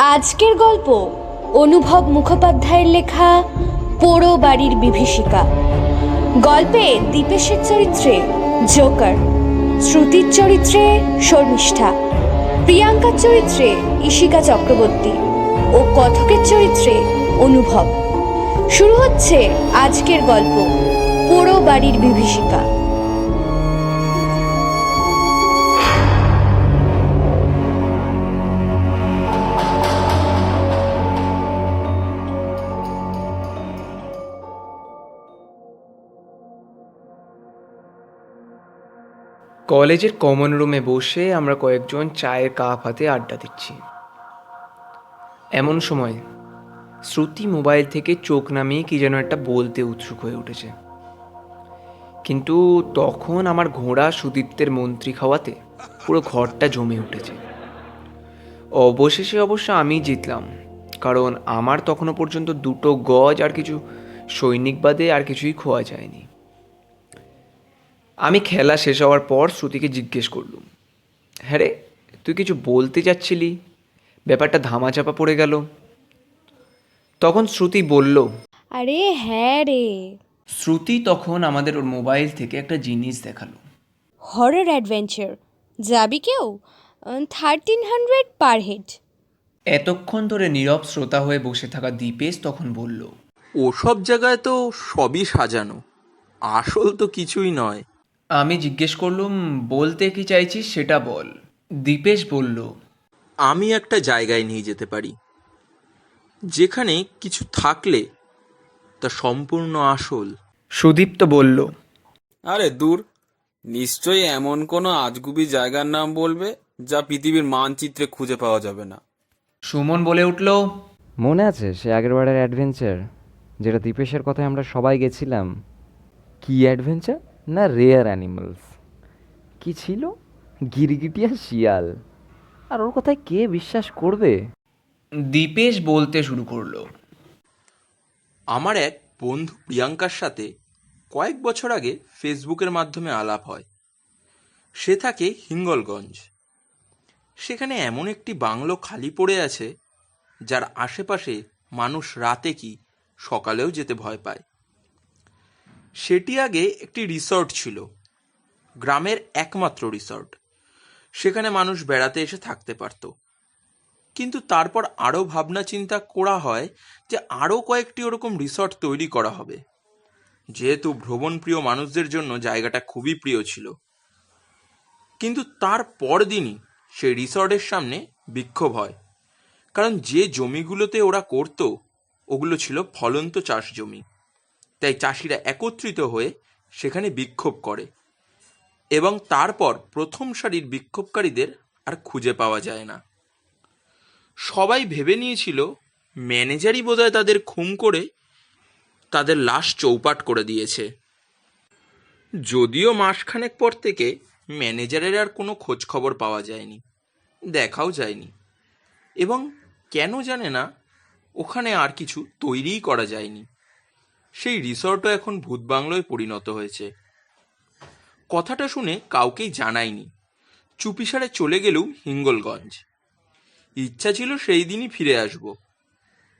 আজকের গল্প অনুভব মুখোপাধ্যায়ের লেখা পোড়ো বাড়ির বিভীষিকা। গল্পে দীপেশের চরিত্রে জোকার, শ্রুতির চরিত্রে শর্মিষ্ঠা, প্রিয়াঙ্কার চরিত্রে ইশিকা চক্রবর্তী ও কথকের চরিত্রে অনুভব। শুরু হচ্ছে আজকের গল্প পোড়ো বাড়ির বিভীষিকা। কলেজের কমন রুমে বসে আমরা কয়েকজন চায়ের কাপ হাতে আড্ডা দিচ্ছি। এমন সময় শ্রুতি মোবাইল থেকে চোখ নামিয়ে কি যেন একটা বলতে উৎসুক হয়ে উঠেছে। কিন্তু তখন আমার ঘোড়া সুদীপ্তের মন্ত্রী খাওয়াতে পুরো ঘরটা জমে উঠেছে। অবশেষে অবশ্য আমি জিতলাম, কারণ আমার তখনও পর্যন্ত দুটো গজ আর কিছু সৈনিক বাদে আর কিছুই খোয়া যায়নি। আমি খেলা শেষ হওয়ার পর শ্রুতিকে জিজ্ঞেস করলুম হ্যাঁ রে তুই কিছু বলতে যাচ্ছিলি ব্যাপারটা ধামাচাপা পড়ে গেল। তখন শ্রুতি বলল আরে হ্যাঁ রে। শ্রুতি তখন আমাদের ওর মোবাইল থেকে একটা জিনিস দেখাল। হরর অ্যাডভেঞ্চার যাবি কেউ? থার্টিন হান্ড্রেড পার হেড এতক্ষণ ধরে নীরব শ্রোতা হয়ে বসে থাকা দীপেশ তখন বলল ওসব জায়গায় তো সবই সাজানো। আসল তো কিছুই নয়। আমি জিজ্ঞেস করলুম বলতে কি চাইছিস সেটা বল। দীপেশ বলল আমি একটা জায়গায় নিয়ে যেতে পারি যেখানে কিছু থাকলে তা সম্পূর্ণ আসল। সুদীপ্ত বলল আরে দূর নিশ্চয়ই এমন কোনো আজগুবি জায়গার নাম বলবে যা পৃথিবীর মানচিত্রে খুঁজে পাওয়া যাবে না। সুমন বলে উঠল মনে আছে সে আগের বারের অ্যাডভেঞ্চার যেটা দীপেশের কথায় আমরা সবাই গেছিলাম? কি অ্যাডভেঞ্চার না রেয়ার অ্যানিমালস কি ছিল? গিরগিটিয়া শিয়াল। আর ওর কথায় কে বিশ্বাস করবে? দীপেশ বলতে শুরু করল। আমার এক বন্ধু প্রিয়াঙ্কার সাথে কয়েক বছর আগে ফেসবুকের মাধ্যমে আলাপ হয়। সে থাকে হিঙ্গলগঞ্জ। সেখানে এমন একটি বাংলো খালি পড়ে আছে যার আশেপাশে মানুষ রাতে কি সকালেও যেতে ভয় পায়। সেটি আগে একটি রিসর্ট ছিল, গ্রামের একমাত্র রিসর্ট। সেখানে মানুষ বেড়াতে এসে থাকতে পারত। কিন্তু তারপর আরও ভাবনা চিন্তা করা হয় যে আরও কয়েকটি ওরকম রিসর্ট তৈরি করা হবে। যেহেতু ভ্রমণপ্রিয় মানুষদের জন্য জায়গাটা খুবই প্রিয় ছিল। কিন্তু তার পরদিনই সেই রিসর্টের সামনে বিক্ষোভ হয়। কারণ যে জমিগুলোতে ওরা করত, ওগুলো ছিল ফলন্ত চাষ জমি। তাই চাষিরা একত্রিত হয়ে সেখানে বিক্ষোভ করে এবং তারপর প্রথম সারির বিক্ষোভকারীদের আর খুঁজে পাওয়া যায় না। সবাই ভেবে নিয়েছিল ম্যানেজারই বোধহয় তাদের খুন করে তাদের লাশ চৌপাট করে দিয়েছে। যদিও মাসখানেক পর থেকে ম্যানেজারের আর কোনো খোঁজ খবর পাওয়া যায়নি, দেখাও যায়নি। এবং কেন জানে না, ওখানে আর কিছু তৈরিই করা যায়নি। সেই রিসর্টও এখন ভূত বাংলোয় পরিণত হয়েছে। কথাটা শুনে কাউকেই জানাইনি চুপিসারে চলে গেলেও হিঙ্গলগঞ্জ। ইচ্ছা ছিল সেই দিনই ফিরে আসব।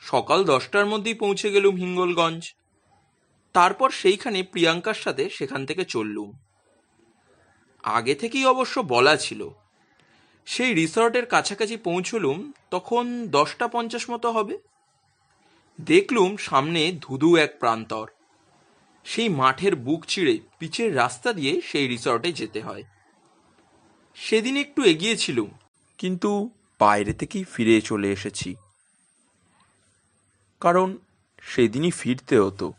সকাল দশটার মধ্যেই পৌঁছে গেলুম হিঙ্গলগঞ্জ। তারপর সেইখানে প্রিয়াঙ্কার সাথে সেখান থেকে চললুম। আগে থেকেই অবশ্য বলা ছিল। সেই রিসর্টের কাছাকাছি পৌঁছলুম তখন দশটা পঞ্চাশ মতো হবে। দেখলুম সামনে ধুধু এক প্রান্তর। সেই মাঠের বুক চিড়ে পিচের রাস্তা দিয়ে সেই রিসর্টে যেতে হয়। সেদিন একটু এগিয়েছিলুম, কিন্তু বাইরে থেকেই ফিরে চলে এসেছি। কারণ সেদিনই ফিরতে হতো।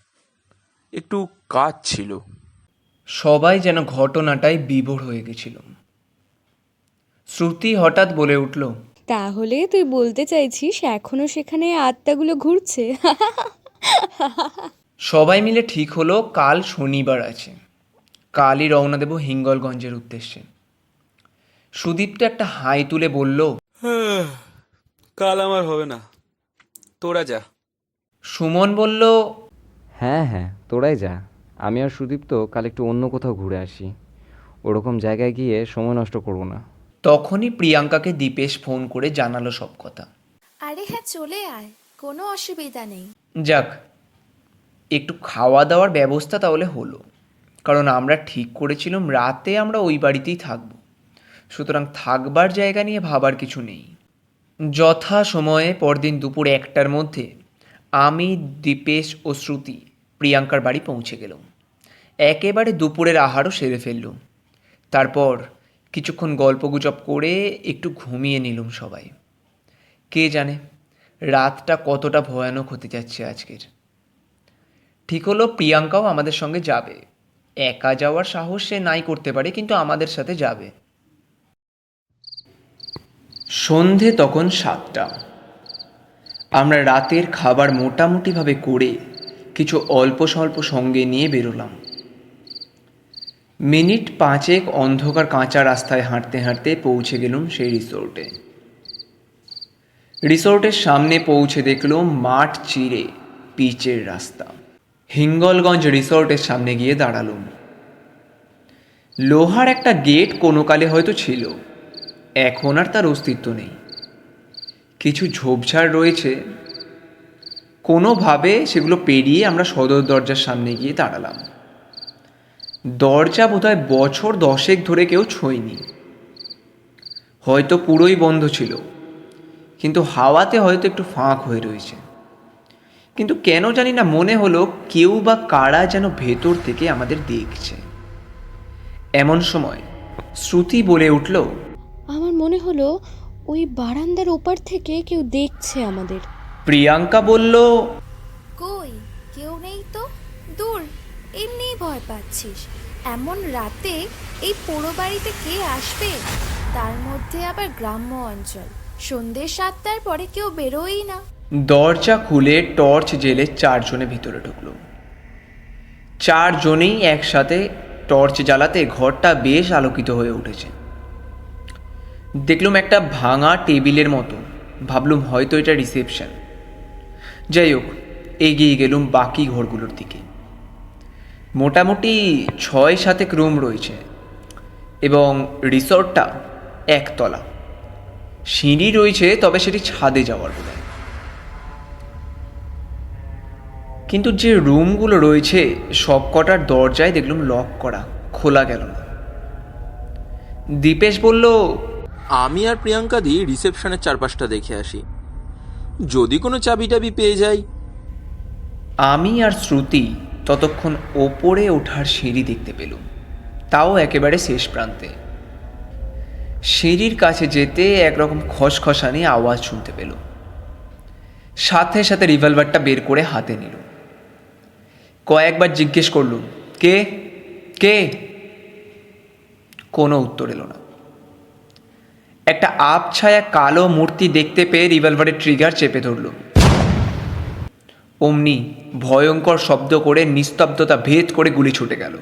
একটু কাজ ছিল। সবাই যেন ঘটনাটায় বিভোর হয়ে গেছিল। শ্রুতি হঠাৎ বলে উঠল তাহলে তুই বলতে চাইছিস এখনও সেখানে আত্মাগুলো ঘুরছে? সবাই মিলে ঠিক হলো কাল শনিবার আছে। কালই রওনা দেব হিঙ্গলগঞ্জের উদ্দেশ্যে। সুদীপ্ত একটা হাই তুলে বলল কাল আমার হবে না। তোরা যা। সুমন বলল হ্যাঁ হ্যাঁ তোরাই যা। আমি আর সুদীপ্ত কাল একটু অন্য কোথাও ঘুরে আসি। ওরকম জায়গায় গিয়ে সময় নষ্ট করব না। তখনই প্রিয়াঙ্কাকে দীপেশ ফোন করে জানালো সব কথা। আরে হ্যাঁ চলে আয় কোনো অসুবিধা নেই। যাক একটু খাওয়া দাওয়ার ব্যবস্থা তাহলে হলো। কারণ আমরা ঠিক করেছিলাম রাতে আমরা ওই বাড়িতেই থাকব। সুতরাং থাকবার জায়গা নিয়ে ভাবার কিছু নেই। যথা সময়ে পরদিন দুপুর একটার মধ্যে আমি দীপেশ ও শ্রুতি প্রিয়াঙ্কার বাড়ি পৌঁছে গেলাম। একেবারে দুপুরের আহারও সেরে ফেললুম। তারপর কিছুক্ষণ গল্পগুজব করে একটু ঘুমিয়ে নিলুম সবাই। কে জানে রাতটা কতটা ভয়ানক হতে যাচ্ছে আজকের। ঠিক হলো প্রিয়াঙ্কাও আমাদের সঙ্গে যাবে। একা যাওয়ার সাহস সে নাই করতে পারে, কিন্তু আমাদের সাথে যাবে। সন্ধে তখন সাতটা। আমরা রাতের খাবার মোটামুটিভাবে করে কিছু অল্প স্বল্প সঙ্গে নিয়ে বেরোলাম। মিনিট পাঁচেক অন্ধকার কাঁচা রাস্তায় হাঁটতে হাঁটতে পৌঁছে গেলুম সেই রিসোর্টে। রিসোর্টের সামনে পৌঁছে দেখলুম মাঠ চিরে, পিচের রাস্তা। হিঙ্গলগঞ্জ রিসোর্টের সামনে গিয়ে দাঁড়ালুম। লোহার একটা গেট কোনো কালে হয়তো ছিল, এখন আর তার অস্তিত্ব নেই। কিছু ঝোপঝাড় রয়েছে। কোনোভাবে সেগুলো পেরিয়ে আমরা সদর দরজার সামনে গিয়ে দাঁড়ালাম। দরজা বোধহয় বছর দশেক ধরে কেউ ছোঁয়নি। হয়তো পুরোই বন্ধ ছিল কিন্তু হাওয়াতে হয়তো একটু ফাঁক হয়ে রয়েছে। কিন্তু কেন জানি না মনে হলো কেউ বা কারা যেন ভেতর থেকে আমাদের দেখছে। এমন সময় শ্রুতি বলে উঠল আমার মনে হলো ওই বারান্দার ওপার থেকে কেউ দেখছে আমাদের। প্রিয়াঙ্কা বলল কই? কেউ নেই তো? দূর এমনিই ভয় পাচ্ছিস। এমন রাতে এই পোড়ো বাড়িতে কে আসবে? তার মধ্যে আবার গ্রাম্য অঞ্চল। সন্ধ্যে সাতটার পরে কেউ বেরোই না। দরজা খুলে টর্চ জেলে চারজনে ভিতরে ঢুকলো। চারজনেই একসাথে টর্চ জ্বালাতে ঘরটা বেশ আলোকিত হয়ে উঠেছে। দেখলুম একটা ভাঙা টেবিলের মতো ভাবলুম হয়তো এটা রিসেপশন। যাই হোক, এগিয়ে গেলুম বাকি ঘরগুলোর দিকে। মোটামুটি ছয় সাতেক রুম রয়েছে এবং রিসর্টটা একতলা। সিঁড়ি রয়েছে তবে সেটি ছাদে যাওয়ার বলে। কিন্তু যে রুমগুলো রয়েছে সব কটার দরজায় দেখলাম লক করা খোলা গেল না। দীপেশ বলল আমি আর প্রিয়াঙ্কা দি রিসেপশনের চারপাশটা দেখে আসি। যদি কোনো চাবি টাবি পেয়ে যাই? আমি আর শ্রুতি ততক্ষণ ওপরে ওঠার সিঁড়ি দেখতে পেলুম। তাও একেবারে শেষ প্রান্তে। সিঁড়ির কাছে যেতে একরকম খসখসানি আওয়াজ শুনতে পেল সাথে সাথে রিভলভারটা বের করে হাতে নিল কয়েকবার জিজ্ঞেস করলুম, কে? কে? কোনো উত্তর এলো না। একটা আবছায়া কালো মূর্তি দেখতে পেয়ে রিভলভারের ট্রিগার চেপে ধরল অমনি ভয়ঙ্কর শব্দ করে নিস্তব্ধতা ভেদ করে গুলি ছুটে গেল।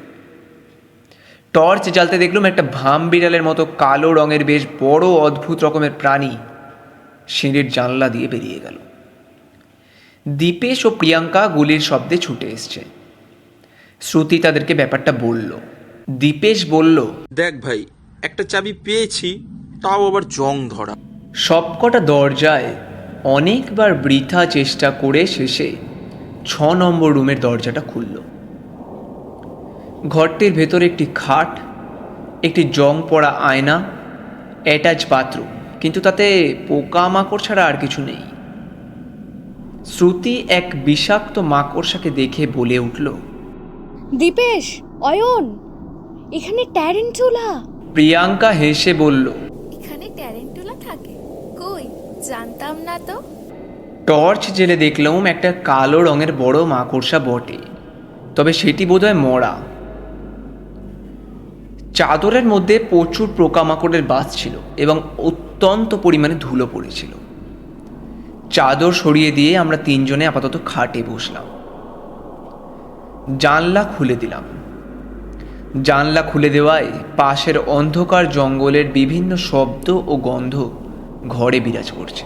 টর্চ জ্বালতে দেখলুম একটা ভাম বিড়ালের মতো কালো রঙের বেশ বড় অদ্ভুত রকমের প্রাণী সিঁড়ির জানলা দিয়ে বেরিয়ে গেল। দীপেশ ও প্রিয়াঙ্কা গুলির শব্দে ছুটে এসছে। শ্রুতি তাদেরকে ব্যাপারটা বলল। দীপেশ বলল দেখ ভাই একটা চাবি পেয়েছি তাও আবার জং ধরা। সবকটা দরজায় অনেকবার বৃথা চেষ্টা করে শেষে ছ নম্বর রুমের দরজাটা খুলল। ঘরটির ভেতরে একটি খাট একটি জং পড়া আয়না অ্যাটাচ বাথরুম কিন্তু তাতে পোকামাকড় ছাড়া আর কিছু নেই। শ্রুতি এক বিষাক্ত মাকড়সাকে দেখে বলে উঠল দীপেশ অয়ন এখানে ট্যারেন্টুলা। প্রিয়াঙ্কা হেসে বলল এখানে ট্যারেন্টুলা থাকে কই জানতাম না তো। টর্চ জেলে দেখলাম একটা কালো রঙের বড় মাকড়সা বটে, তবে সেটি বোধহয় মরা। চাদরের মধ্যে প্রচুর পোকামাকড়ের বাস ছিল এবং অত্যন্ত পরিমাণে ধুলো পড়েছিল। চাদর সরিয়ে দিয়ে আমরা তিনজনে আপাতত খাটে বসলাম। জানলা খুলে দিলাম। জানলা খুলে দেওয়ায় পাশের অন্ধকার জঙ্গলের বিভিন্ন শব্দ ও গন্ধ ঘরে বিরাজ করছে।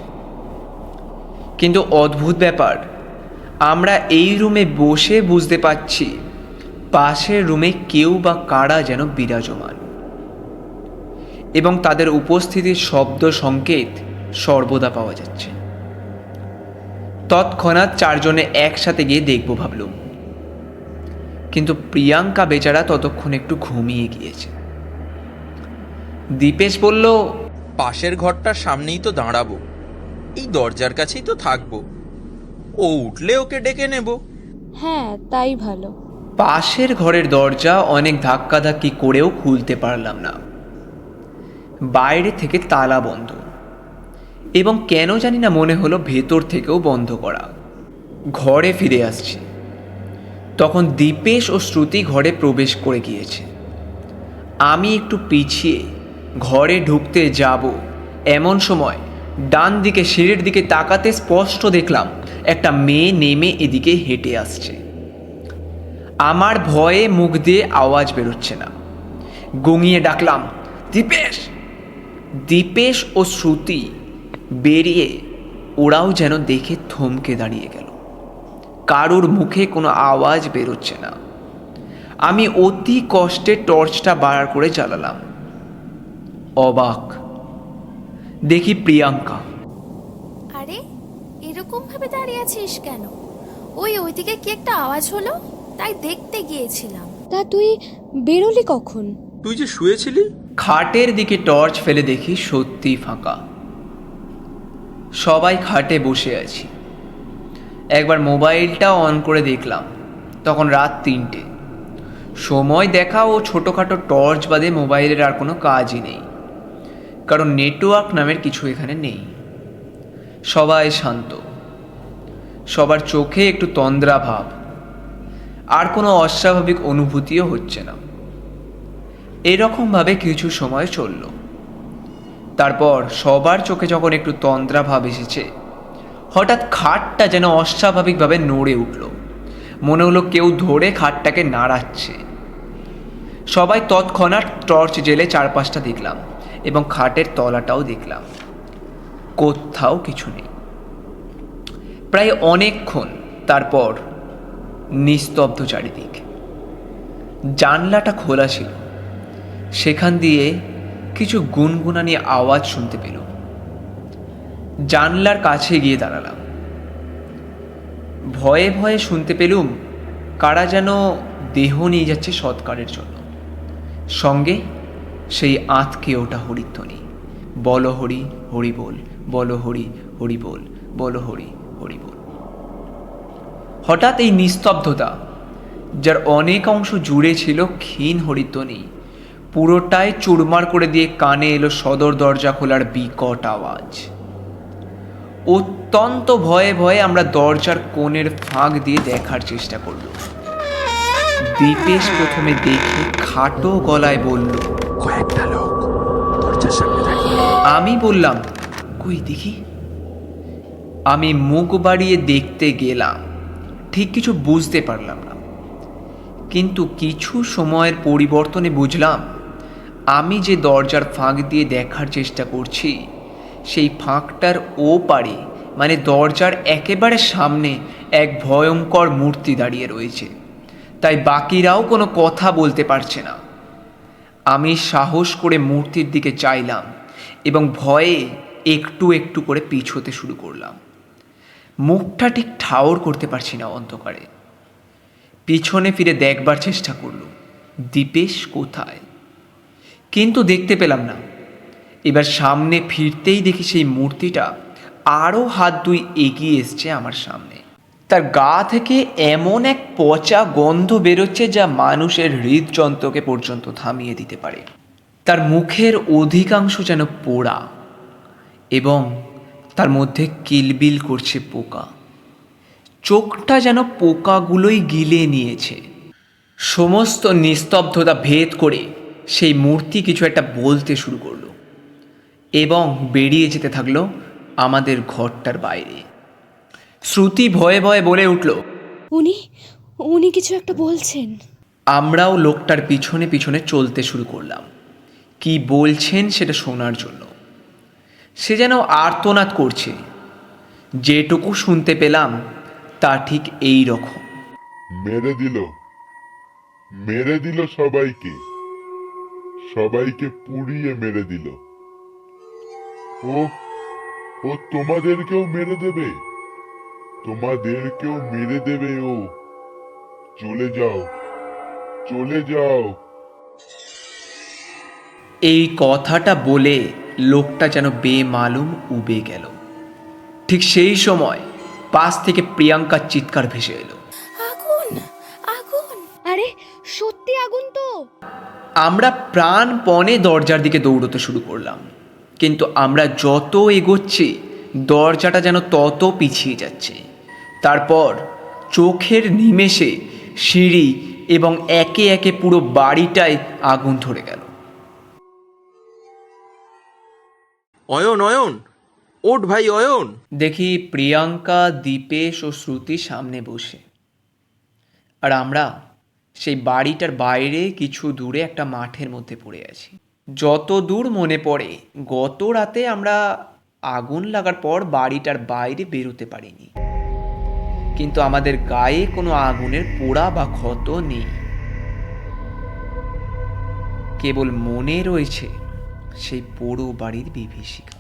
কিন্তু অদ্ভুত ব্যাপার, আমরা এই রুমে বসে বুঝতে পাচ্ছি পাশের রুমে কেউ বা কারা যেন বিরাজমান। এবং তাদের উপস্থিতির শব্দ সংকেত সর্বদা পাওয়া যাচ্ছে। তৎক্ষণাৎ চারজনে একসাথে গিয়ে দেখব ভাবলুম। কিন্তু প্রিয়াঙ্কা বেচারা ততক্ষণ একটু ঘুমিয়ে গিয়েছে। দীপেশ বলল পাশের ঘরটার সামনেই তো দাঁড়াবো। এই দরজার কাছেই তো থাকব। ও উঠলে ওকে ডেকে নেব। হ্যাঁ তাই ভালো। পাশের ঘরের দরজা অনেক ধাক্কাধাক্কি করেও খুলতে পারলাম না। বাইরে থেকে তালা বন্ধ। এবং কেন জানি না মনে হলো ভেতর থেকেও বন্ধ করা। ঘরে ফিরে আসছি। তখন দীপেশ ও শ্রুতি ঘরে প্রবেশ করে গিয়েছে। আমি একটু পিছিয়ে ঘরে ঢুকতে যাব। এমন সময় ডান দিকে সিঁড়ির দিকে তাকাতে স্পষ্ট দেখলাম একটা মেয়ে নেমে এদিকে হেঁটে আসছে। আমার ভয়ে মুখ দিয়ে আওয়াজ বেরোচ্ছে না। গঙিয়ে ডাকলাম, দীপেশ! দীপেশ ও শ্রুতি বেরিয়ে ওরাও যেন দেখে থমকে দাঁড়িয়ে গেল। কারোর মুখে কোনো আওয়াজ বেরোচ্ছে না। আমি অতি কষ্টে টর্চটা বার করে জ্বালালাম। অবাক। দেখি প্রিয়াঙ্কা। আরে এরকম ভাবে দাঁড়িয়ে আছিস কেন? ওই ওইদিকে কি একটা আওয়াজ হলো? তাই দেখতে গিয়েছিলাম। তা তুই বেরোলি কখন? তুই যে শুয়েছিলি? খাটের দিকে টর্চ ফেলে দেখি সত্যিই ফাঁকা। সবাই খাটে বসে আছি। একবার মোবাইলটা অন করে দেখলাম তখন রাত তিনটে। সময় দেখা ও ছোটোখাটো টর্চ বাদে মোবাইলের আর কোনো কাজই নেই। কারণ নেটওয়ার্ক নামের কিছু এখানে নেই। সবাই শান্ত। সবার চোখে একটু তন্দ্রা ভাব আর কোনো অস্বাভাবিক অনুভূতিও হচ্ছে না। এরকমভাবে কিছু সময় চলল। তারপর সবার চোখে যখন একটু তন্দ্রা ভাব এসেছে, হঠাৎ খাটটা যেন অস্বাভাবিকভাবে নড়ে উঠল। মনে হলো কেউ ধরে খাটটাকে নাড়াচ্ছে। সবাই তৎক্ষণাৎ টর্চ জেলে চারপাশটা দেখলাম। এবং খাটের তলাটাও দেখলাম। কোথাও কিছু নেই। প্রায় অনেকক্ষণ তারপর নিস্তব্ধ চারিদিক। জানলাটা খোলা ছিল। সেখান দিয়ে কিছু গুনগুনানি আওয়াজ শুনতে পেল জানলার কাছে গিয়ে দাঁড়ালাম। ভয়ে ভয়ে শুনতে পেলুম কারা যেন দেহ নিয়ে যাচ্ছে সৎকারের জন্য। সঙ্গে সেই আঁতকে ওটা হরিধ্বনি। বল হরি হরি বল বল হরি হরি বল বল হরি হরি বল। হঠাৎ এই নিস্তব্ধতা, যার অনেক অংশ জুড়ে ছিল ক্ষীণ হরিধ্বনি, পুরোটাই চুরমার করে দিয়ে কানে এলো সদর দরজা খোলার বিকট আওয়াজ। অত্যন্ত ভয়ে ভয়ে আমরা দরজার কোণের ফাঁক দিয়ে দেখার চেষ্টা করল দীপেশ প্রথমে দেখে খাটো গলায় বলল কয়েকটা লোক দরজার সামনে দাঁড়িয়ে। আমি বললাম, কই দেখি? আমি মুখ বাড়িয়ে দেখতে গেলাম, ঠিক কিছু বুঝতে পারলাম না। কিন্তু কিছু সময়ের পরিবর্তনে বুঝলাম, আমি যে দরজার ফাঁক দিয়ে দেখার চেষ্টা করছি, সেই ফাঁকটার ও পারে মানে দরজার একেবারে সামনে এক ভয়ঙ্কর মূর্তি দাঁড়িয়ে রয়েছে। তাই বাকিরাও কোনো কথা বলতে পারছে না। আমি সাহস করে মূর্তির দিকে চাইলাম এবং ভয়ে একটু একটু করে পিছোতে শুরু করলাম। মুখটা ঠিক ঠাওর করতে পারছি না অন্ধকারে। পিছনে ফিরে দেখবার চেষ্টা করল দীপেশ কোথায়? কিন্তু দেখতে পেলাম না। এবার সামনে ফিরতেই দেখি সেই মূর্তিটা আরও হাত দুই এগিয়ে এসছে আমার সামনে। তার গা থেকে এমন এক পচা গন্ধ বেরোচ্ছে যা মানুষের হৃদযন্ত্রকে পর্যন্ত থামিয়ে দিতে পারে। তার মুখের অধিকাংশ যেন পোড়া এবং তার মধ্যে কিলবিল করছে পোকা। চোখটা যেন পোকাগুলোই গিলে নিয়েছে। সমস্ত নিস্তব্ধতা ভেদ করে সেই মূর্তি কিছু একটা বলতে শুরু করল এবং বেরিয়ে যেতে থাকল আমাদের ঘরটার বাইরে। শ্রুতি ভয়ে ভয়ে বলে উঠল উনি উনি কিছু একটা বলছেন। আমরাও লোকটার পিছনে পিছনে চলতে শুরু করলাম। কি বলছেন সেটা শোনার জন্য। সে যেন আর্তনাদ করছে। যেটুকু শুনতে পেলাম তা ঠিক এই রকম। মেরে দিল। মেরে দিল সবাইকে। সবাইকে পুড়িয়ে মেরে দিল। ও ও তোমাদেরকেও মেরে দেবে? তোমাদেরকেও মেরে দেবে ও। চলে যাও চলে যাও। এই কথাটা বলে লোকটা যেন বেমালুম উবে গেল। ঠিক সেই সময় পাশ থেকে প্রিয়াঙ্কার চিৎকার ভেসে এলো। আগুন আগুন। আরে সত্যি আগুন তো। আমরা প্রাণপণে দরজার দিকে দৌড়তে শুরু করলাম। কিন্তু আমরা যত এগোচ্ছি দরজাটা যেন তত পিছিয়ে যাচ্ছে। তারপর চোখের নিমেষে সিঁড়ি এবং একে একে পুরো বাড়িটায় আগুন ধরে গেল। অয়ন অয়ন ওঠ ভাই অয়ন। দেখি প্রিয়াঙ্কা দীপেশ ও শ্রুতি সামনে বসে। আর আমরা সেই বাড়িটার বাইরে কিছু দূরে একটা মাঠের মধ্যে পড়ে আছি। যত দূর মনে পড়ে গত রাতে আমরা আগুন লাগার পর বাড়িটার বাইরে বেরোতে পারিনি। কিন্তু আমাদের গায়ে কোনো আগুনের পোড়া বা ক্ষত নেই। কেবল মনে রয়েছে সেই পোড়ো বাড়ির বিভীষিকা।